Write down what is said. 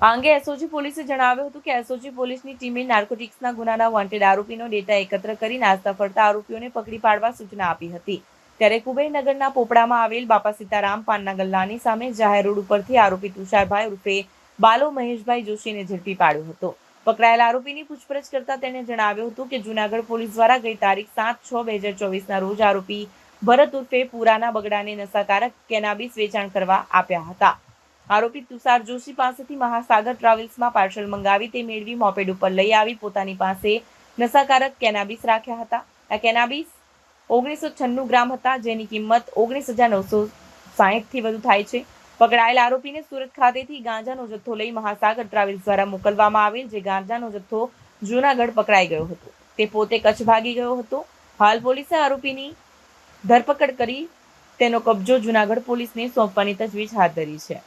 આ અંગે એસઓજી પોલીસે જણાવ્યું હતું કે એસઓજી પોલીસની ટીમે નાર્કોટિક્સના ગુનાના વોન્ટેડ આરોપીનો ડેટા એકત્ર કરી નાસ્તા ફરતા આરોપીઓને પકડી પાડવા સૂચના આપી હતી. ત્યારે કુબેરનગરના પોપડામાં આવેલ બાપા સીતારામ પાનના ગલ્લાની સામે જાહેર રોડ ઉપરથી આરોપી તુષારભાઈ ઉર્ફે બાલો મહેશભાઈ જોશીને ઝડપી પાડ્યો હતો. પકડાયેલા આરોપીની પૂછપરછ કરતા તેણે જણાવ્યું હતું કે જુનાગઢ પોલીસ દ્વારા ગઈ તારીખ સાત છ બે હજાર ચોવીસના રોજ આરોપી ભરત ઉર્ફે પુરાના બગડાને નશાકારક કેનાબીસ વેચાણ કરવા આપ્યા હતા. આરોપી તુષાર જોશી પાસેથી મહાસાગર ટ્રાવેલ્સમાં પાર્સલ મંગાવી તે મેળવી મોપેડ ઉપર લઈ આવી પોતાની પાસે નશાકારક કેનાબીસ રાખ્યા હતા. આ કેનાબીસ ઓગણીસો છન્નું ગ્રામ હતા, જેની કિંમત ઓગણીસ હજાર નવસો સાહીઠથી વધુ થાય છે. પકડાયેલ આરોપીને સુરત ખાતેથી ગાંજાનો જથ્થો લઈ મહાસાગર ટ્રાવેલ્સ દ્વારા મોકલવામાં આવેલ, જે ગાંજાનો જથ્થો જૂનાગઢ પકડાઈ ગયો હતો. તે પોતે કચ્છ ભાગી ગયો હતો. હાલ પોલીસે આરોપીની ધરપકડ કરી તેનો કબજો જૂનાગઢ પોલીસને સોંપવાની તજવીજ હાથ ધરી છે.